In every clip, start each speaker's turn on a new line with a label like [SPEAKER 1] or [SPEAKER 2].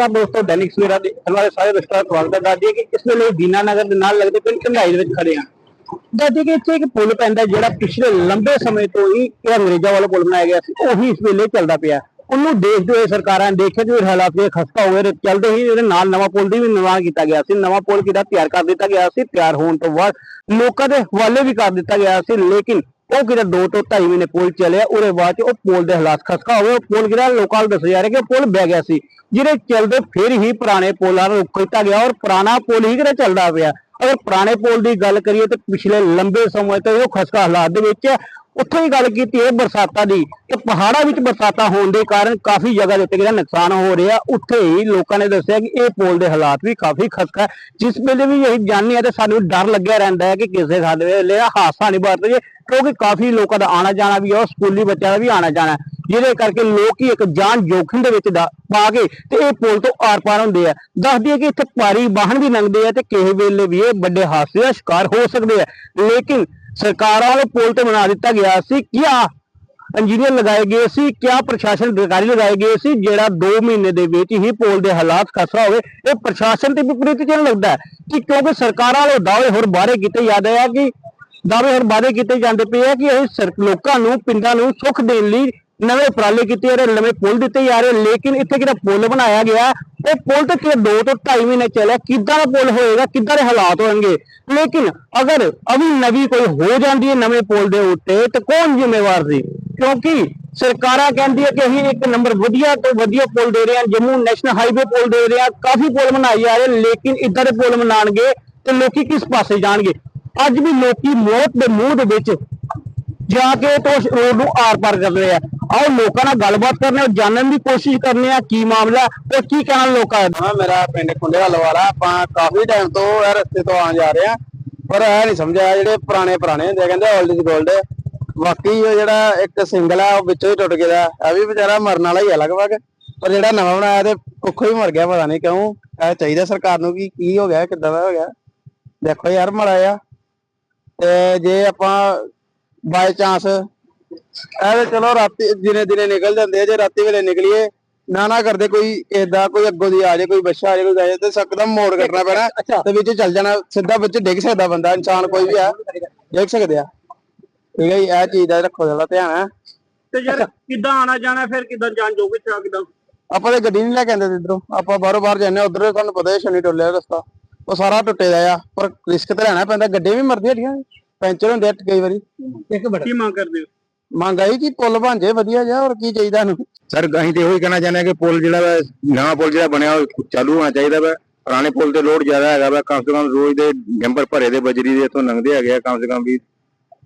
[SPEAKER 1] ਨਮਸਕਾਰ ਦੋਸਤੋ ਦੈਨਿਕ ਸਵੇਰਾ ਦੇ ਹਮਾਰੇ ਸਾਰੇ ਦਰਸ਼ਕਾਂ ਦਾ ਸਵਾਗਤ ਹੈ। ਦਾਦੀ ਕਿ ਇਸ ਵੇਲੇ ਦੀਨਾਨਗਰ ਦੇ ਨਾਲ ਲੱਗਦੇ ਪਿੰਡ ਢੰਡਾਈ ਦੇ ਵਿੱਚ ਖੜੇ ਹਾਂ। ਦਾਦੀ ਕਿ ਇੱਥੇ ਇੱਕ ਪੁਲ ਪੈਂਦਾ ਜਿਹੜਾ ਪਿਛਲੇ ਲੰਬੇ ਸਮੇਂ ਤੋਂ ਹੀ ਇਹ ਅੰਗਰੇਜ਼ਾਂ ਵੱਲੋਂ ਪੁਲ ਬਣਾਇਆ ਗਿਆ ਸੀ। ਉਹੀ ਇਸ ਵੇਲੇ ਚੱਲਦਾ ਪਿਆ। ਉਹਨੂੰ ਦੇਖਦੇ ਹੋਏ ਸਰਕਾਰਾਂ ਨੇ ਦੇਖੇ ਕਿ ਹਾਲਾਤ ਇਹ ਖਸਤਾ ਹੋਏ ਤੇ ਚੱਲਦੇ ਹੀ ਇਹਦੇ ਨਾਲ ਨਵਾਂ ਪੁਲ ਦੀ ਵੀ ਨਿਰਮਾਣ ਕੀਤਾ ਗਿਆ ਸੀ। ਨਵਾਂ ਪੁਲ ਕਿਦਾ ਤਿਆਰ ਕਰ ਦਿੱਤਾ ਗਿਆ ਸੀ? ਤਿਆਰ ਹੋਣ ਤੋਂ ਬਾਅਦ ਲੋਕਾਂ ਦੇ ਹਵਾਲੇ ਵੀ ਕਰ ਦਿੱਤਾ ਗਿਆ ਸੀ। ਲੇਕਿਨ ਉਹ ਕਿਤੇ 2 ਤੋਂ 2.5 ਮਹੀਨੇ ਪੁਲ ਚੱਲਿਆ, ਉਹਦੇ ਬਾਅਦ ਚ ਉਹ ਪੁਲ ਦੇ ਹਾਲਾਤ ਖਸਕਾ ਹੋਵੇ ਉਹ ਪੁਲ ਕਿਹੜਾ ਲੋਕਾਂ ਨੂੰ ਦੱਸਿਆ ਜਾ ਰਿਹਾ ਕਿ ਉਹ ਪੁਲ ਬਹਿ ਗਿਆ ਸੀ ਜਿਹੜੇ ਚੱਲਦੇ ਫਿਰ ਹੀ ਪੁਰਾਣੇ ਪੁਲਾਂ ਨੂੰ ਰੁਕ ਕੀਤਾ ਗਿਆ ਔਰ ਪੁਰਾਣਾ ਪੁਲ ਹੀ ਕਿਤੇ ਚੱਲਦਾ ਪਿਆ। ਅਗਰ ਪੁਰਾਣੇ ਪੁਲ ਦੀ ਗੱਲ ਕਰੀਏ ਤਾਂ ਪਿਛਲੇ ਲੰਬੇ ਸਮੇਂ ਤੋਂ ਉਹ ਖਸਕਾ ਹਾਲਾਤ ਦੇ ਵਿੱਚ ਉੱਥੇ ਹੀ ਗੱਲ ਕੀਤੀ ਹੈ ਬਰਸਾਤਾਂ ਦੀ ਕਿ ਪਹਾੜਾਂ ਵਿੱਚ ਬਰਸਾਤਾਂ ਹੋਣ ਦੇ ਕਾਰਨ ਕਾਫੀ ਜਗ੍ਹਾ ਦੇ ਉੱਤੇ ਜਿਹੜਾ ਨੁਕਸਾਨ ਹੋ ਰਿਹਾ, ਉੱਥੇ ਹੀ ਲੋਕਾਂ ਨੇ ਦੱਸਿਆ ਕਿ ਇਹ ਪੁਲ ਦੇ ਹਾਲਾਤ ਵੀ ਕਾਫੀ ਖਸਤਾ ਹੈ, ਜਿਸ ਵੇਲੇ ਵੀ ਅਸੀਂ ਜਾਣਦੇ ਆ ਤੇ ਸਾਨੂੰ ਡਰ ਲੱਗਿਆ ਰਹਿੰਦਾ ਹੈ ਕਿ ਕਿਸੇ ਸਾਡੇ ਵੇਲੇ ਇਹ ਹਾਦਸਾ ਨਹੀਂ ਵਾਪਰ ਜੇ ਕਿਉਂਕਿ ਕਾਫੀ ਲੋਕਾਂ ਦਾ ਆਣਾ ਜਾਣਾ ਵੀ ਹੈ ਉਹ ਸਕੂਲੀ ਬੱਚਿਆਂ ਦਾ ਵੀ ਆਣਾ ਜਾਣਾ ਜਿਹਦੇ ਕਰਕੇ ਲੋਕ ਹੀ ਇੱਕ ਜਾਨ ਜੋਖਮ ਦੇ ਵਿੱਚ ਪਾ ਕੇ ਤੇ ਇਹ ਪੁਲ ਤੋਂ ਆਰ ਪਾਰ ਹੁੰਦੇ ਆ। ਦੱਸਦੀ ਹੈ ਕਿ ਇੱਥੇ ਭਾਰੀ ਵਾਹਨ ਵੀ ਲੰਘਦੇ ਆ ਤੇ ਕਿਸੇ ਵੇਲੇ ਵੀ ਇਹ ਵੱਡੇ ਹਾਦਸੇ ਦਾ ਸ਼ਿਕਾਰ ਹੋ ਸਕਦੇ ਆ। ਲੇਕਿਨ ਸਰਕਾਰਾਂ ਵੱਲੋਂ ਪੁਲ ਤੇ ਬਣਾ ਦਿੱਤਾ ਗਿਆ ਸੀ। ਕਿਆ ਇੰਜੀਨੀਅਰ ਲਗਾਏ ਗਏ ਸੀ, ਕਿਆ ਪ੍ਰਸ਼ਾਸਨ ਅਧਿਕਾਰੀ ਲਗਾਏ ਗਏ ਸੀ, ਜਿਹੜਾ 2 ਮਹੀਨੇ ਦੇ ਵਿੱਚ ਹੀ ਪੋਲ ਦੇ ਹਾਲਾਤ ਖਸਰਾ ਹੋਵੇ, ਇਹ ਪ੍ਰਸ਼ਾਸਨ ਤੇ ਵਿਪਰੀਤ ਕਿਉਂ ਲੱਗਦਾ ਹੈ? ਕਿ ਕਿਉਂਕਿ ਸਰਕਾਰਾਂ ਵਾਲੇ ਦਾਅਵੇ ਹੋਰ ਬਾਰੇ ਕੀਤੇ ਜਾਂਦੇ ਆ ਕਿ, ਦਾਅਵੇ ਹੋਰ ਵਾਅਦੇ ਕੀਤੇ ਜਾਂਦੇ ਪਏ ਆ ਕਿ ਇਹ ਸਰ- ਲੋਕਾਂ ਨੂੰ, ਪਿੰਡਾਂ ਨੂੰ ਸੁੱਖ ਦੇਣ ਲਈ ਨਵੇਂ ਉਪਰਾਲੇ ਕੀਤੇ ਜਾ ਰਹੇ, ਨਵੇਂ ਪੁਲ ਦਿੱਤੇ ਜਾ ਰਹੇ, ਲੇਕਿਨ ਇੱਥੇ ਜਿਹੜਾ ਪੁਲ ਬਣਾਇਆ ਗਿਆ, ਉਹ ਪੁਲ ਤੇ ਕਿ 2 ਤੋਂ 2.5 ਮਹੀਨੇ ਚੱਲਿਆ, ਕਿੱਦਾਂ ਦਾ ਪੁਲ ਹੋਏਗਾ, ਕਿੱਦਾਂ ਦੇ ਹਾਲਾਤ ਹੋਣਗੇ? ਲੇਕਿਨ ਅਗਰ ਅਭੀ ਨਵੀਂ ਕੋਈ ਹੋ ਜਾਂਦੀ ਹੈ ਨਵੇਂ ਪੁਲ ਦੇ ਉੱਤੇ, ਤਾਂ ਕੌਣ ਜ਼ਿੰਮੇਵਾਰ ਸੀ? ਕਿਉਂਕਿ ਸਰਕਾਰਾਂ ਕਹਿੰਦੀ ਹੈ ਕਿ ਅਸੀਂ ਇੱਕ ਨੰਬਰ ਵਧੀਆ ਤੋਂ ਵਧੀਆ ਪੁਲ ਦੇ ਰਹੇ ਹਾਂ, ਜੰਮੂ ਨੈਸ਼ਨਲ ਹਾਈਵੇ ਪੁਲ ਦੇ ਰਹੇ ਹਾਂ, ਕਾਫੀ ਪੁਲ ਬਣਾਏ ਜਾ ਰਹੇ ਲੇਕਿਨ ਇਦਾਂ ਦੇ ਪੁਲ ਬਣਾਉਣਗੇ ਤੇ ਲੋਕੀ ਕਿਸ ਪਾਸੇ ਜਾਣਗੇ? ਅੱਜ ਵੀ ਲੋਕੀ ਮੌਤ ਦੇ ਮੂੰਹ ਦੇ ਵਿੱਚ ਜਾ ਕੇ ਤੋਂ ਰੋਡ ਨੂੰ ਆਰ ਪਾਰ ਕਰ ਰਹੇ ਆ। ਆਓ ਲੋਕਾਂ ਨਾਲ ਗੱਲਬਾਤ ਕਰਨੇ ਔਰ ਜਾਣਨ ਦੀ ਕੋਸ਼ਿਸ਼ ਕਰਨੇ ਆ, ਕੀ ਮਾਮਲਾ ਤੇ ਕੀ ਕਹਿਣਾ ਲੋਕਾਂ ਦਾ
[SPEAKER 2] ਮੇਰਾ ਪਿੰਡ ਖੁੰਡੇ ਵਾਲਾ ਆਪਾਂ ਕਾਫੀ ਟਾਈਮ ਤੋਂ ਇਹ ਰਸਤੇ ਤੋਂ ਆਣ ਜਾ ਰਹੇ ਆ ਪਰ ਇਹ ਨਹੀਂ ਸਮਝਿਆ, ਜਿਹੜੇ ਪੁਰਾਣੇ ਪੁਰਾਣੇ ਹੁੰਦੇ ਕਹਿੰਦੇ 올ਡ ਇਜ਼ 골ਡ ਵਾਕਈ ਉਹ ਜਿਹੜਾ ਇੱਕ ਸਿੰਗਲ ਆ, ਉਹ ਵਿੱਚੋਂ ਹੀ ਟੁੱਟ ਗਿਆ, ਇਹ ਵੀ ਵਿਚਾਰਾ ਮਰਨ ਵਾਲਾ ਹੀ ਆ ਲਗਭਗ, ਪਰ ਜਿਹੜਾ ਨਵਾਂ ਬਣਾਇਆ ਤੇ ਕੁੱਖੋਂ ਹੀ ਮਰ ਗਿਆ, ਪਤਾ ਨਹੀਂ ਕਿਉਂ, ਇਹ ਚਾਹੀਦਾ ਸਰਕਾਰ ਨੂੰ ਕਿ ਕੀ ਹੋ ਗਿਆ, ਕਿੱਦਾਂ ਦਾ ਹੋ ਗਿਆ, ਦੇਖੋ ਯਾਰ ਮਾੜਾ ਆ ਤੇ ਜੇ ਆਪਾਂ ਬਾਈ ਚਾਂਸ ਤੇ ਚਲੋ ਰਾਤੀ ਦਿਨੇ ਦਿਨੇ ਨਿਕਲ ਜਾਂਦੇ ਆ ਜੇ ਰਾਤੀ ਵੇਲੇ ਨਿਕਲੀਏ ਨਾ ਨਾ ਕਰਦੇ ਕੋਈ ਏਦਾਂ ਕੋਈ ਅੱਗੋਂ ਦੀ ਆ ਜਾਏ ਕੋਈ ਬੱਚਾ ਆ ਜਾਏ ਕੋਈ ਜਾਏ ਤੇ ਸਕਦਮ ਮੋੜ ਕੱਟਣਾ ਪੈਣਾ ਤੇ ਵਿੱਚ ਚੱਲ ਜਾਣਾ ਸਿੱਧਾ ਵਿੱਚ ਡਿੱਗ ਸਕਦਾ ਬੰਦਾ ਇਨਸਾਨ ਕੋਈ ਵੀ ਆ ਡਿੱਗ ਸਕਦੇ ਆ। ਠੀਕ ਹੈ ਜੀ ਇਹ ਚੀਜ਼ ਦਾ ਰੱਖੋ ਜਰਾ ਧਿਆਨ ਹੈ
[SPEAKER 1] ਤੇ ਯਾਰ ਕਿੱਦਾਂ ਆਣਾ ਜਾਣਾ ਫਿਰ ਕਿੱਦਾਂ ਜਾਣ ਜੋਗੇ ਚਾ ਕਿੱਦਾਂ
[SPEAKER 2] ਆਪਾਂ ਤੇ ਗੱਡੀ ਨਹੀਂ ਲੈ ਕੇ ਆਂਦੇ ਇਧਰੋਂ ਆਪਾਂ ਬਾਹਰੋਂ ਬਾਹਰ ਜਾਂਦੇ ਉਧਰ ਤੁਹਾਨੂੰ ਪਤਾ ਹੈ ਸ਼ਨੀ ਟੋਲਿਆ ਰਸਤਾ ਉਹ ਸਾਰਾ ਟੁੱਟੇ ਦਾ ਆ ਪਰ ਰਿਸਕ ਤੇ ਲੈਣਾ ਪੈਂਦਾ ਗੱਡੀ ਵੀ ਮਰਦੀਆਂ ਹੱਡੀਆਂ ਪੈਂਚਰ ਹੁੰਦੇ ਆ ਕਈ ਵਾਰੀ।
[SPEAKER 1] ਇੱਕ ਬੜਾ ਕੀ ਮੰਗ ਕਰਦੇ ਹੋ?
[SPEAKER 2] ਮੰਗ ਆਈ ਕਿ ਪੁੱਲ ਬਣ ਜੇ ਵਧੀਆ ਜਿਹਾ, ਹੋਰ ਕੀ ਚਾਹੀਦਾ ਨੂੰ
[SPEAKER 3] ਸਰ, ਅਸੀਂ ਤੇ ਇਹੋ ਕਹਿਣਾ ਚਾਹੁੰਦੇ ਹਾਂ ਕਿ ਪੁਲ ਜਿਹੜਾ ਵਾ, ਨਵਾਂ ਪੁਲ ਜਿਹੜਾ ਬਣਿਆ, ਉਹ ਚਾਲੂ ਹੋਣਾ ਚਾਹੀਦਾ ਵਾ। ਪੁਰਾਣੇ ਪੁਲ ਤੇ ਲੋਡ ਜ਼ਿਆਦਾ ਹੈਗਾ ਵਾ, ਕਮ ਸੇ ਕਮ ਰੋਜ਼ ਦੇ ਡੰਪਰ ਭਰੇ ਦੇ ਬਜਰੀ ਦੇ ਇੱਥੋਂ ਲੰਘਦੇ ਹੈਗੇ ਆ, ਕਮ ਸੇ ਕਮ ਵੀ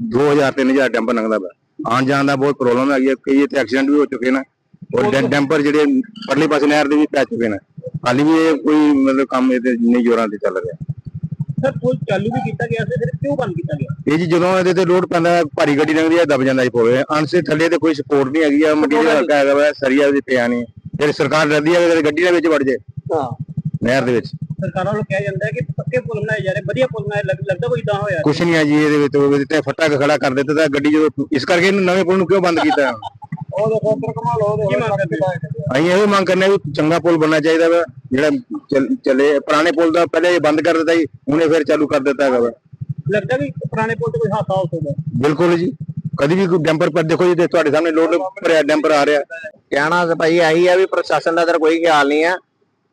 [SPEAKER 3] 2000 3000 ਡੰਪਰ ਲੰਘਦਾ ਵਾ। ਆਉਣ ਜਾਣ ਦਾ ਬਹੁਤ ਪ੍ਰੋਬਲਮ ਹੈਗੀ ਹੈ ਕਈ ਇੱਥੇ ਐਕਸੀਡੈਂਟ ਵੀ ਹੋ ਚੁੱਕੇ ਨੇ। ਔਰ ਡੰ- ਜਿਹੜੇ ਪਰਲੇ ਪਾਸੇ ਨਹਿਰ ਦੇ ਵੀ ਪੈ ਚੁੱਕੇ ਨੇ। ਹਾਲੀ ਵੀ ਇਹ ਕੋਈ ਮਤਲਬ ਕੰਮ ਇਹਦੇ, ਨਹੀਂ ਜ਼ੋਰਾਂ ਤੇ ਚੱਲ ਰਿਹਾ।
[SPEAKER 1] ਸਰ ਪੁਲ ਚਾਲੂ ਵੀ ਕੀਤਾ ਗਿਆ ਸੀ ਫਿਰ ਕਿਉਂ ਬੰਦ ਕੀਤਾ ਗਿਆ?
[SPEAKER 3] ਇਹ ਜੀ ਜਦੋਂ ਇਹਦੇ ਤੇ ਲੋਡ ਪੈਂਦਾ ਹੈ, ਭਾਰੀ ਗੱਡੀ ਲੰਘਦੀ ਹੈ ਦਬ ਜਾਂਦਾ ਜੀ ਪੋਵੇ। ਅਣਸੇ ਥੱਲੇ ਤੇ ਕੋਈ ਸਪੋਰਟ ਨਹੀਂ ਹੈਗੀ ਆ ਮਟੀਰੀਅਲ ਹਲਕਾ ਹੈਗਾ ਵਾ ਸਰੀਆ ਵੀ ਪਿਆ ਨਹੀਂ। ਫਿਰ ਸਰਕਾਰ ਡਰਦੀ ਹੈ ਕਿ ਗੱਡੀ ਦੇ ਵਿੱਚ ਵੜ ਜੇ
[SPEAKER 1] ਹਾਂ।
[SPEAKER 3] ਨਹਿਰ ਦੇ ਵਿੱਚ।
[SPEAKER 1] ਸਰਕਾਰਾਂ ਵੱਲੋਂ ਕਿਹਾ ਜਾਂਦਾ ਹੈ ਕਿ ਪੱਕੇ ਪੁਲ ਬਣਾਏ ਜਾ ਰਹੇ ਵਧੀਆ ਪੁਲ ਬਣਾਏ ਲੱਗ- ਲੱਗਦਾ ਕੋਈ ਇਦਾਂ ਹੋਇਆ?
[SPEAKER 3] ਕੁਛ ਨਹੀਂ ਹੈ ਜੀ ਇਹਦੇ ਵਿੱਚ ਉਹ ਤੇ ਫੱਟਾ ਕੁ ਖੜਾ ਕਰ ਦਿੱਤਾ ਤਾਂ ਗੱਡੀ ਜਦੋਂ ਇਸ ਕਰਕੇ ਇਹਨੂੰ ਨਵੇਂ ਪੁਲ ਨੂੰ ਕਿਉਂ ਬੰਦ ਕੀਤਾ?
[SPEAKER 2] ਉਹ ਦੇਖੋ ਉੱਧਰ ਘੁਮਾ ਲਓ
[SPEAKER 1] ਕੀ ਮੰਗ ਕਰਦੇ ਹੋ?
[SPEAKER 3] ਅਸੀਂ ਇਹੋ ਮੰਗ ਕਰਨੇ ਵੀ ਚੰਗਾ ਪੁਲ ਬਣਨਾ ਚਾਹੀਦਾ ਵਾ। ਜਿਹੜਾ ਚੱਲ- ਚੱਲੇ ਪੁਰਾਣੇ ਪੁਲ ਦਾ ਪਹਿਲੇ ਇਹ ਬੰਦ ਕਰ ਦਿੱਤਾ ਜੀ ਹੁਣੇ ਫਿਰ ਚਾਲੂ ਕਰ ਦਿੱਤਾ ਹੈਗਾ ਵਾ।
[SPEAKER 1] ਲੱਗਦਾ ਵੀ ਪੁਰਾਣੇ ਪੁਲ ਤੇ ਕੋਈ ਹਾਦਸਾ ਹੋ ਸਕਦਾ?
[SPEAKER 3] ਬਿਲਕੁਲ ਜੀ। ਕਦੀ ਵੀ ਕੋਈ ਡੈਂਪਰ ਪਰ ਦੇਖੋ ਜੀ ਤੇ ਤੁਹਾਡੇ ਸਾਹਮਣੇ ਲੋਡ ਭਰਿਆ ਡੈਂਪਰ ਆ ਰਿਹਾ।
[SPEAKER 2] ਕਹਿਣਾ ਤਾਂ ਭਾਈ ਆਹੀ ਆ ਵੀ ਪ੍ਰਸ਼ਾਸਨ ਦਾ ਇਧਰ ਕੋਈ ਖਿਆਲ ਨਹੀਂ ਆ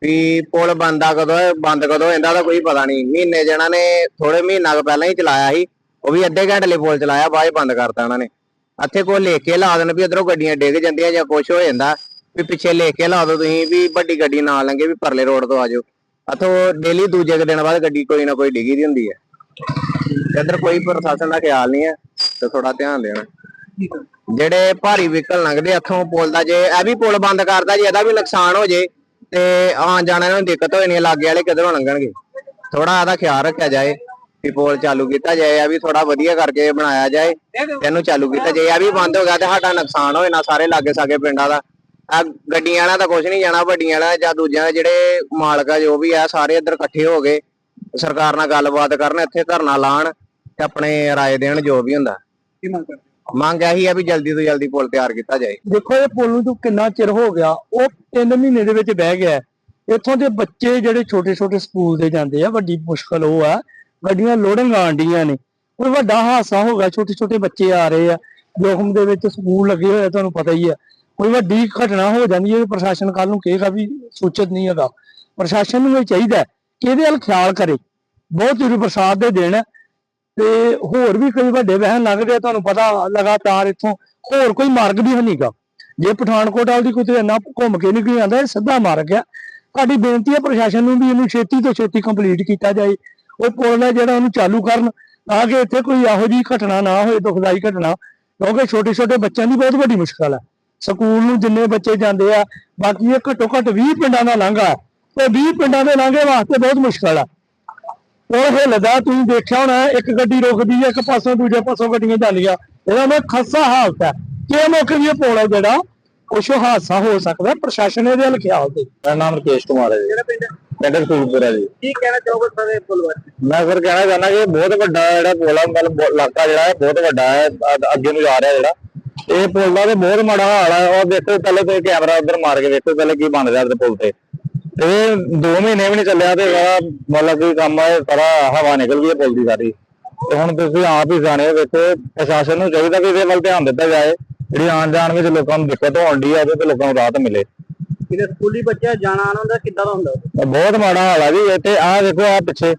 [SPEAKER 2] ਵੀ ਪੁਲ ਬੰਦਾ ਕਦੋਂ ਹੈ ਬੰਦ ਕਦੋਂ ਇਹਦਾ ਤਾਂ ਕੋਈ ਪਤਾ ਨਹੀਂ। ਮਹੀਨੇ ਜਣਾ ਨੇ ਥੋੜੇ ਮਹੀਨਾ ਕੁ ਪਹਿਲਾਂ ਹੀ ਚਲਾਇਆ ਸੀ ਉਹ ਵੀ ਅੱਧੇ ਘੰਟੇ ਲਈ ਪੁਲ ਚਲਾਇਆ ਬਾਅਦ 'ਚ ਬੰਦ ਕਰਤਾ ਉਹਨਾਂ ਨੇ। ਇੱਥੇ ਕੋਈ ਲਿਖ ਕੇ ਲਾ ਦੇਣ ਵੀ ਇਧਰੋਂ ਗੱਡੀਆਂ ਡਿੱਗ ਜਾਂਦੀਆਂ ਜਾਂ ਕੁਝ ਹੋ ਜਾਂਦਾ। ਵੀ ਪਿੱਛੇ ਲਿਖ ਕੇ ਲਾ ਦਿਓ ਤੁਸੀਂ, ਵੀ ਵੱਡੀ ਗੱਡੀ ਨਾ ਲੰਘੇ, ਵੀ ਪਰਲੇ ਰੋਡ ਤੋਂ ਆ ਜਾਓ। ਇੱਥੋਂ ਡੇਲੀ ਦੂਜੇ ਕੁ ਦਿਨ ਬਾਅਦ ਗੱਡੀ ਕੋਈ ਨਾ ਕੋਈ ਡਿੱਗੀ ਦੀ ਹੁੰਦੀ ਹੈ। ਇੱਧਰ ਕੋਈ ਪ੍ਰਸ਼ਾਸਨ ਦਾ ਖਿਆਲ ਨਹੀਂ ਹੈ, ਤੇ ਥੋੜਾ ਧਿਆਨ ਦੇਣਾ। ਜਿਹੜੇ ਭਾਰੀ ਵਹੀਕਲ ਲੰਘਦੇ ਇੱਥੋਂ ਪੁਲ ਦਾ ਜੇ, ਇਹ ਵੀ ਪੁਲ ਬੰਦ ਕਰਦਾ ਜੇ ਇਹਦਾ ਵੀ ਨੁਕਸਾਨ ਹੋ ਜੇ, ਤੇ ਆਉਣ ਜਾਣ ਨੂੰ ਦਿੱਕਤ ਹੋ, ਲਾਗੇ ਵਾਲੇ ਕਿਧਰੋਂ ਲੰਘਣਗੇ? ਥੋੜਾ ਇਹਦਾ ਖਿਆਲ ਰੱਖਿਆ ਜਾਏ, ਵੀ ਪੁਲ ਚਾਲੂ ਕੀਤਾ ਜਾਏ ਆ ਵੀ ਥੋੜਾ ਵਧੀਆ ਕਰਕੇ ਬਣਾਇਆ ਜਾਏ, ਇਹਨੂੰ ਚਾਲੂ ਕੀਤਾ ਜਾਏ ਆ ਵੀ ਬੰਦ ਹੋ ਗਿਆ ਤੇ ਸਾਡਾ ਨੁਕਸਾਨ ਹੋਏ ਨਾ ਸਾਰੇ ਲਾਗੇ ਸਾਗੇ ਪਿੰਡਾਂ ਦਾ। ਆ ਗੱਡੀਆਂ ਵਾਲਾ ਤਾਂ ਕੁਝ ਨਹੀਂ ਜਾਣਾ ਵੱਡੀਆਂ ਵਾਲਾ ਜਾਂ ਦੂਜਿਆਂ ਦੇ ਜਿਹੜੇ ਮਾਲਕ ਆ ਜੋ ਵੀ ਆ ਸਾਰੇ ਇੱਧਰ ਇਕੱਠੇ ਹੋ ਗਏ। ਸਰਕਾਰ ਨਾਲ ਗੱਲਬਾਤ ਕਰਨ ਇੱਥੇ ਧਰਨਾ ਲਾਣ ਤੇ ਆਪਣੇ ਰਾਏ ਦੇਣ ਜੋ ਵੀ ਹੁੰਦਾ।
[SPEAKER 1] ਕੀ ਮੰਗ ਕਰਦੇ ਹੋ?
[SPEAKER 2] ਮੰਗ ਇਹੀ ਆ ਵੀ ਜਲਦੀ ਤੋਂ ਜਲਦੀ ਪੁਲ ਤਿਆਰ ਕੀਤਾ ਜਾਏ।
[SPEAKER 1] ਦੇਖੋ ਇਹ ਪੁਲ ਨੂੰ ਕਿੰਨਾ ਚਿਰ ਹੋ ਗਿਆ ਉਹ 3 ਮਹੀਨੇ ਦੇ ਵਿੱਚ ਬਹਿ ਗਿਆ।
[SPEAKER 4] ਇੱਥੋਂ ਦੇ ਬੱਚੇ ਜਿਹੜੇ ਛੋਟੇ ਛੋਟੇ ਸਕੂਲ ਦੇ ਜਾਂਦੇ ਆ ਵੱਡੀ ਮੁਸ਼ਕਲ ਉਹ ਆ ਗੱਡੀਆਂ ਲੋਡਿੰਗ ਆਂਡੀਆਂ ਨੇ। ਕੋਈ ਵੱਡਾ ਹਾਦਸਾ ਹੋ ਗਿਆ ਛੋਟੇ ਛੋਟੇ ਬੱਚੇ ਆ ਰਹੇ ਆ। ਜੋਖਮ ਦੇ ਵਿੱਚ ਸਕੂਲ ਲੱਗੇ ਹੋਏ ਤੁਹਾਨੂੰ ਪਤਾ ਹੀ ਆ। ਕੋਈ ਵੱਡੀ ਘਟਨਾ ਹੋ ਜਾਂਦੀ ਹੈ, ਪ੍ਰਸ਼ਾਸਨ ਕੱਲ ਨੂੰ ਕਹੇਗਾ ਵੀ ਸੂਚਿਤ ਨਹੀਂ ਹੈਗਾ। ਪ੍ਰਸ਼ਾਸਨ ਨੂੰ ਇਹ ਚਾਹੀਦਾ ਕਿ ਇਹਦੇ ਵੱਲ ਖਿਆਲ ਕਰੇ। ਬਹੁਤ ਜ਼ਰੂਰੀ ਬਰਸਾਤ ਦੇ ਦਿਨ ਹੈ ਤੇ ਹੋਰ ਵੀ ਕਈ ਵੱਡੇ ਵਹਿਣ ਲੱਗਦੇ ਆ, ਤੁਹਾਨੂੰ ਪਤਾ ਲਗਾਤਾਰ ਇੱਥੋਂ ਹੋਰ ਕੋਈ ਮਾਰਗ ਵੀ ਹੈ ਨਹੀਂਗਾ। ਜੇ ਪਠਾਨਕੋਟ ਵਾਲ ਦੀ ਕੋਈ ਇੰਨਾ ਘੁੰਮ ਕੇ ਨਹੀਂ ਜਾਂਦਾ, ਇਹ ਸਿੱਧਾ ਮਾਰਗ ਆ। ਸਾਡੀ ਬੇਨਤੀ ਹੈ ਪ੍ਰਸ਼ਾਸਨ ਨੂੰ ਵੀ ਇਹਨੂੰ ਛੇਤੀ ਤੋਂ ਛੇਤੀ ਕੰਪਲੀਟ ਕੀਤਾ ਜਾਏ। ਉਹ ਪੁਲ ਹੈ ਜਿਹੜਾ ਉਹਨੂੰ ਚਾਲੂ ਕਰਨ, ਤਾਂ ਕਿ ਇੱਥੇ ਕੋਈ ਇਹੋ ਜਿਹੀ ਘਟਨਾ ਨਾ ਹੋਏ, ਦੁਖਦਾਈ ਘਟਨਾ, ਕਿਉਂਕਿ ਛੋਟੇ ਛੋਟੇ ਬੱਚਿਆਂ ਦੀ ਬਹੁਤ ਵੱਡੀ ਮੁਸ਼ਕਲ ਹੈ। ਸਕੂਲ ਨੂੰ ਜਿੰਨੇ ਬੱਚੇ ਜਾਂਦੇ ਆ ਬਾਕੀ ਇਹ ਘੱਟੋ ਘੱਟ 20 ਪਿੰਡਾਂ ਦਾ ਲਾਂਘਾ ਹੈ। ਤੇ 20 ਪਿੰਡਾਂ ਦੇ ਲਾਂਘੇ ਵਾਸਤੇ ਬਹੁਤ ਮੁਸ਼ਕਲ ਆ। ਉਹ ਹਿੱਲਦਾ ਤੁਸੀਂ ਦੇਖਿਆ ਹੋਣਾ ਇੱਕ ਗੱਡੀ ਰੁਕਦੀ ਹੈ ਇੱਕ ਪਾਸੋਂ ਦੂਜੇ ਪਾਸੋਂ ਗੱਡੀਆਂ ਜਾਂਦੀਆਂ। ਇਹਦਾ ਮੈਂ ਖੱਸਾ ਹਾਲਤ ਹੈ। ਕਿ ਮੁੱਖ ਵੀ ਇਹ ਪੁਲ ਹੈ ਜਿਹੜਾ? ਕੁਛ ਹਾਦਸਾ ਹੋ ਸਕਦਾ ਪ੍ਰਸ਼ਾਸਨ ਇਹਦੇ ਵੱਲ ਖਿਆਲ ਦੇ
[SPEAKER 5] ਮੇਰਾ ਨਾਮ ਰਕੇਸ਼ ਕੁਮਾਰ ਹੈ ਜੀ।
[SPEAKER 1] ਪਿੰਡ?
[SPEAKER 5] ਪਿੰਡ ਸੂਰਪੁਰਾ ਜੀ।
[SPEAKER 1] ਕੀ ਕਹਿਣਾ ਚਾਹੋਗੇ ਸਾਰੇ ਪੁਲ ਬਾਰੇ
[SPEAKER 5] ਮੈਂ ਫਿਰ ਕਹਿਣਾ ਚਾਹੁੰਦਾ ਕਿ ਬਹੁਤ ਵੱਡਾ ਜਿਹੜਾ ਪੁਲ ਆ ਮਤਲਬ ਇਲਾਕਾ ਜਿਹੜਾ ਹੈ ਬਹੁਤ ਵੱਡਾ ਹੈ ਅੱਗੇ ਨੂੰ ਜਾ ਰਿਹਾ ਜਿਹੜਾ। ਇਹ ਪੁਲ ਦਾ ਤੇ ਬਹੁਤ ਮਾੜਾ ਹਾਲ ਹੈ ਉਹ ਦੇਖੋ ਪਹਿਲੇ ਤੇ ਕੈਮਰਾ ਉਧਰ ਮਾਰ ਕੇ ਵੇਖੋ ਪਹਿਲੇ ਕੀ ਬਣ ਰਿਹਾ ਤੇ ਪੁਲ ਤੇ। ਤੇ 2 ਮਹੀਨੇ ਵੀ ਨਹੀਂ ਚੱਲਿਆ ਤੇ ਸਾਰਾ ਮਤਲਬ ਕੀ ਕੰਮ ਹੈ ਸਾਰਾ ਹਵਾ ਨਿਕਲ ਗਈ ਪੁਲ ਦੀ ਸਾਰੀ। ਤੇ ਹੁਣ ਤੁਸੀਂ ਆਪ ਹੀ ਜਾਣੇ ਵੇਖੋ ਪ੍ਰਸ਼ਾਸਨ ਨੂੰ ਚਾਹੀਦਾ ਕਿ ਇਹਦੇ ਵੱਲ ਧਿਆਨ ਦਿੱਤਾ ਜਾਏ। ਜਿਹੜੀ ਆਉਣ ਜਾਣ ਵਿੱਚ ਲੋਕਾਂ ਨੂੰ ਦਿੱਕਤ ਹੋਣ ਦੀ ਆ ਤੇ ਲੋਕਾਂ ਨੂੰ ਰਾਹਤ ਮਿਲੇ।
[SPEAKER 1] ਕਿਤੇ ਸਕੂਲੀ ਬੱਚਾ ਜਾਣਾ ਆਉਣਾ ਹੁੰਦਾ ਕਿੱਦਾਂ ਦਾ ਹੁੰਦਾ?
[SPEAKER 5] ਬਹੁਤ ਮਾੜਾ ਹਾਲ ਆ ਜੀ ਇੱਥੇ ਆ ਦੇਖੋ ਆ ਪਿੱਛੇ।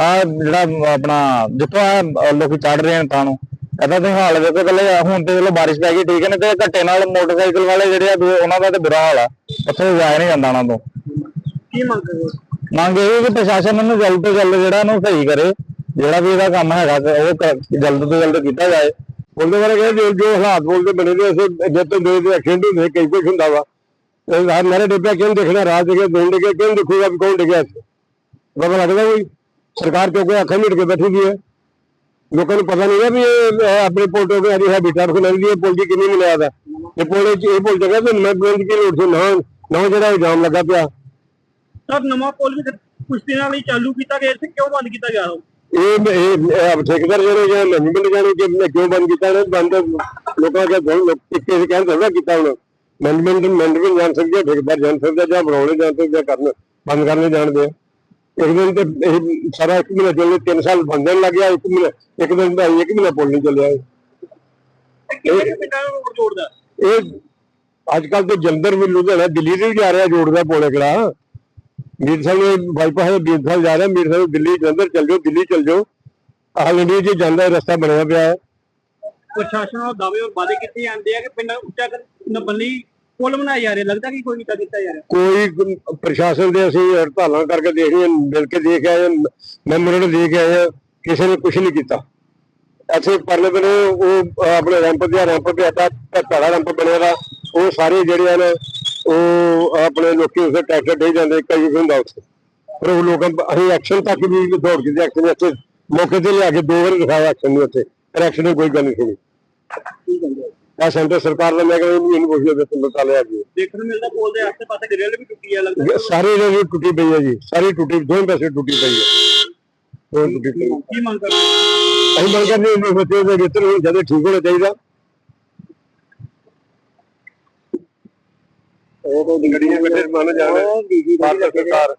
[SPEAKER 5] ਆ ਜਿਹੜਾ ਆਪਣਾ ਜਿੱਥੋਂ ਆ ਲੋਕੀ ਚੜ ਰਹੇ ਨੇ ਤਾਂ ਨੂੰ। ਇਹਦਾ ਤੁਸੀਂ ਹਾਲ ਦੇਖੋ ਪਹਿਲੇ ਹੁਣ ਤੇ ਚਲੋ ਬਾਰਿਸ਼ ਪੈ ਗਈ ਠੀਕ ਹੈ ਨੇ ਤੇ ਘੱਟੇ ਨਾਲ ਮੋਟਰਸਾਈਕਲ ਵਾਲੇ ਜਿਹੜੇ ਆ ਦੂਏ, ਉਹਨਾਂ ਦਾ ਤੇ ਬੁਰਾ ਹਾਲ ਆ ਉੱਥੇ ਜਾਇਆ ਨਹੀਂ ਜਾਂਦਾ ਉਹਨਾਂ ਤੋਂ।
[SPEAKER 1] ਕੀ ਮੰਗ ਹੋ?
[SPEAKER 5] ਮੰਗ ਇਹ ਹੈ ਕਿ ਪ੍ਰਸ਼ਾਸਨ ਇਹਨੂੰ ਜਲਦ ਤੋਂ ਜਲਦ ਜਿਹੜਾ ਇਹਨੂੰ ਸਹੀ ਕਰੇ ਜਿਹੜਾ ਵੀ ਇਹਦਾ ਕੰਮ ਹੈਗਾ ਤੇ ਉਹ ਕ- ਜਲਦ ਤੋਂ ਜਲਦ ਕੀਤਾ ਜਾਏ। ਉਹਦੇ ਬਾਰੇ ਕਹਿੰਦੇ ਜੋ ਜੋ ਹਾਲਾਤ ਬੋਲਦੇ ਬਣੇ ਨੇ ਅਸੀਂ ਜਦ ਤੋਂ ਦੋ ਦੇ ਐਕਸੀਡੈਂਟ ਹੁੰਦੇ ਕਈ ਕੁਝ ਹੁੰਦਾ ਵਾ। ਇਹ ਹਰ ਮੇਰੇ ਡਿੱਪਿਆ ਕਿਉਂ ਦੇਖਣਾ ਰਾਤ ਦੇ ਦਿਨ ਡਿੱਗੇ ਕਿਉਂ ਦੇਖੂਗਾ ਵੀ ਕੌਣ ਡਿੱਗਿਆ ਲੱਗਦਾ ਕੋਈ? ਸਰਕਾਰ ਕਿਉਂ ਕੋਈ ਅੱਖਾਂ ਮਿਟ ਕੇ ਬੈਠੀ ਦੀ ਹੈ। ਲੋਕਾਂ ਨੂੰ ਪਤਾ ਨਹੀਂ ਹੈ ਵੀ ਇਹ ਆਪਣੇ ਪੁਲ ਤੋਂ ਕੋਈ ਹੈਬਿਟਾਟ ਖੁੱਲ੍ਹ ਦੀ ਹੈ ਪੁਲ ਦੀ ਕਿੰਨੀ ਮਿਲਿਆ ਇਹ ਪੁਲ ਇਹ ਇਹ ਪੁਲ ਜਗ੍ਹਾ ਤੇ ਮੈਂ ਬੰਦ ਕੀ ਲੋੜ ਸੀ ਨਾ ਨਾ ਜਿਹੜਾ ਇਹ ਜਾਮ ਲੱਗਾ ਪਿਆ।
[SPEAKER 1] ਸਰ ਨਵਾਂ ਪੁਲ ਵੀ ਕੁਝ ਦਿਨਾਂ ਲਈ ਚਾਲੂ ਕੀਤਾ ਗਿਆ ਇੱਥੇ ਕਿਉਂ ਬੰਦ ਕੀਤਾ ਗਿਆ
[SPEAKER 5] ਇਹ ਇਹ ਠੇਕੇਦਾਰ ਜਿਹੜੇ ਜਾਂ ਮੈਨੇਜਮੈਂਟ ਜਾਣੇ ਕਿ ਕਿਉਂ ਬੰਦ ਕੀਤਾ ਨੇ ਬੰਦ ਲੋਕਾਂ ਦੇ ਬਹੁਤ ਲੋਕ ਇੱਕੇ ਦੇ ਕਹਿਣ ਥੋੜਾ ਕੀਤਾ ਹੁਣ। ਮੈਨੇਜਮੈਂਟ ਮੈਨੇਜਮੈਂਟ ਜਾਣ ਸਕਦੀ ਹੈ ਠੇਕੇਦਾਰ ਜਾਣ ਸਕਦਾ ਜਾਂ ਬਣਾਉਣੇ ਜਾਣ ਸਕਦੇ ਜਾਂ ਕਰਨ ਬੰਦ ਕਰਨੇ ਜਾਣਦੇ ਆ। ਇੱਕ ਦਿਨ ਤੇ ਇਹ ਸਾਰਾ ਇੱਕ ਮਹੀਨਾ ਚੱਲੇ 3 ਸਾਲ ਬੰਦਨ ਲੱਗ ਗਿਆ ਇੱਕ ਮਹੀਨਾ ਇੱਕ ਦਿਨ ਦਾ ਇੱਕ ਮਹੀਨਾ ਪੁੱਲ ਨਹੀਂ ਚੱਲਿਆ। ਇਹ।
[SPEAKER 1] ਕਿਹੜੇ ਪਿੰਡਾਂ ਨੂੰ ਜੋੜਦਾ?
[SPEAKER 5] ਇਹ ਅੱਜ ਕੱਲ ਤੇ ਜਲੰਧਰ ਵੀ ਲੁਧਿਆਣਾ ਦਿੱਲੀ ਦੇ ਵੀ ਜਾ ਰਿਹਾ ਜੋੜਦਾ ਪੁਲ ਕਿਹੜਾ ਮੀਰ ਸਾਹਿਬ ਨੇ ਬਾਈਪਾਸ ਦੇ ਮੀਰ ਸਾਹਿਬ ਜਾ ਰਿਹਾ ਮੀਰ ਸਾਹਿਬ ਦਿੱਲੀ ਜਲੰਧਰ ਚੱਲ ਜਾਓ ਦਿੱਲੀ ਚੱਲ ਜਾਓ। ਆਲ ਇੰਡੀਆ 'ਚ ਜਾਂਦਾ ਰਸਤਾ ਬਣਿਆ ਪਿਆ। ਹੈ
[SPEAKER 1] ਪ੍ਰਸ਼ਾਸਨ ਵੱਲੋਂ ਦਾਅਵੇ ਔਰ ਵਾਅਦੇ ਕੀਤੇ ਜਾਂਦੇ ਆ ਕਿ ਪਿੰਡਾਂ ਉੱਚਾ ਕਰ ਨਬਲੀ ਪੁਲ ਬਣਾਏ ਜਾ ਰਹੇ ਲੱਗਦਾ ਕਿ ਕੋਈ ਨਹੀਂ ਕੀਤਾ ਜਾ ਰਿਹਾ
[SPEAKER 5] ਕੋਈ ਪ੍ਰਸ਼ਾਸਨ ਦੇ ਅਸੀਂ ਹੜਤਾਲਾਂ ਕਰਕੇ ਦੇਖ ਰਹੇ ਹਾਂ, ਮਿਲ ਕੇ ਦੇਖ ਆਏ ਮੈਮੋਰੈਂਡਮ ਦੇ ਕੇ ਆਏ ਕਿਸੇ ਨੇ ਕੁਝ ਨਹੀਂ ਕੀਤਾ। ਇੱਥੇ ਪਰਲੇ ਬਨੇ ਉਹ ਆਪਣੇ ਰੈਂਪ ਤੇ ਰੈਂਪ ਤੇ ਆਤਾ ਧਾੜਾ ਰੈਂਪ ਬਣਿਆ ਦਾ ਉਹ ਸਾਰੇ ਜਿਹੜੇ ਹਨ ਉਹ ਆਪਣੇ ਲੋਕੀ ਉਸੇ ਟਰੈਕਟਰ ਦੇ ਜਾਂਦੇ ਕਈ ਹੁੰਦਾ ਉੱਥੇ। ਪਰ ਉਹ ਲੋਕਾਂ ਅਸੀਂ ਐਕਸ਼ਨ ਤੱਕ ਵੀ ਦੌੜ ਕੇ ਐਕਸ਼ਨ ਇੱਥੇ ਮੌਕੇ ਤੇ ਲਿਆ ਕੇ ਦੋ ਵਾਰ ਦਿਖਾਇਆ ਐਕਸ਼ਨ ਨੂੰ ਉੱਥੇ ਐਕਸ਼ਨ ਨੇ ਕੋਈ ਗੱਲ ਨਹੀਂ ਸੁਣੀ ਆ ਸੈਂਟਰ ਸਰਕਾਰ ਨੇ ਮੈਂ ਕਹਿੰਦਾ ਇਹਨੂੰ ਪੁੱਛਿਆ ਤੇ ਤੁਹਾਨੂੰ ਲਿਆ ਜੀ
[SPEAKER 1] ਦੇਖਣ ਨੂੰ ਮਿਲਦਾ ਪੁਲ ਦੇ ਆਸੇ ਪਾਸੇ ਰੇਲ ਵੀ ਟੁੱਟੀ ਆ ਲੱਗਦਾ
[SPEAKER 5] ਸਾਰੀ ਰੇਲ ਟੁੱਟੀ ਪਈ ਹੈ ਜੀ ਸਾਰੀ ਟੁੱਟੀ ਦੋਵੇਂ ਪਾਸੇ ਟੁੱਟੀ ਪਈ ਹੈ। ਦੋਵੇਂ ਟੁੱਟੀ ਪਈ ਹੈ।
[SPEAKER 1] ਕੀ ਮੰਗ ਕਰਦੇ ਹੋ?
[SPEAKER 5] ਅਸੀਂ ਮੰਗ ਕਰਦੇ ਹਾਂ ਬੱਚੇ ਦੇ ਵਿਤਰ ਹੋਣ ਜਦ ਠੀਕ ਹੋਣਾ ਚਾਹੀਦਾ। ਉਹ ਤੋਂ ਗੱਡੀਆਂ ਕੱਢੇ ਮੰਨ ਜਾਣ। ਭਾਰਤ ਸਰਕਾਰ।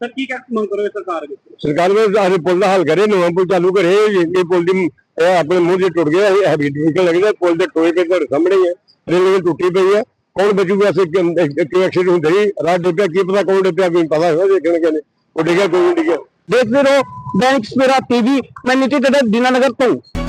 [SPEAKER 1] ਸਰ ਕੀ ਕਹਿ ਮੰਗ ਕਰੋਗੇ ਸਰਕਾਰ ਅੱਗੇ
[SPEAKER 5] ਸਰਕਾਰ ਨੇ ਸਾਰੇ ਪੁਲ ਦਾ ਹੱਲ ਕਰੇ ਨਵਾਂ ਪੁਲ ਚਾਲੂ ਕਰੇ ਇਹ ਪੁਲ ਦੀ ਇਹ ਆਪਣੇ ਮੂੰਹ 'ਚ ਟੁੱਟ ਗਿਆ ਇਹ ਹੈਵੀ ਨਿਕਲ ਲੱਗਦਾ ਪੁਲ ਦੇ ਟੋਏ ਕੇ ਤੁਹਾਡੇ ਸਾਹਮਣੇ ਹੀ ਹੈ ਰੇਲਵੇ ਟੁੱਟੀ ਪਈ ਹੈ। ਕੌਣ ਬਚੂਗਾ ਸੇ ਕਿ ਐਕਸੀਡੈਂਟ ਹੁੰਦਾ ਹੀ ਰਾਤ ਡਿੱਪਿਆ ਕੀ ਪਤਾ ਕੌਣ ਡਿੱਪਿਆ ਕੋਈ ਪਤਾ ਹੋਇਆ ਦੇਖਣਗੇ ਨੇ। ਉਹ ਡਿੱਗਿਆ, ਕੋਈ ਨਹੀਂ ਡਿੱਗਿਆ।
[SPEAKER 1] ਦੇਖਦੇ ਰਹੋ ਦੈਨਿਕ ਸਵੇਰਾ ਟੀਵੀ, ਮੈਂ ਨਿਤੀ ਤੇਰੇ ਦੀਨਾਨਗਰ ਤੋਂ।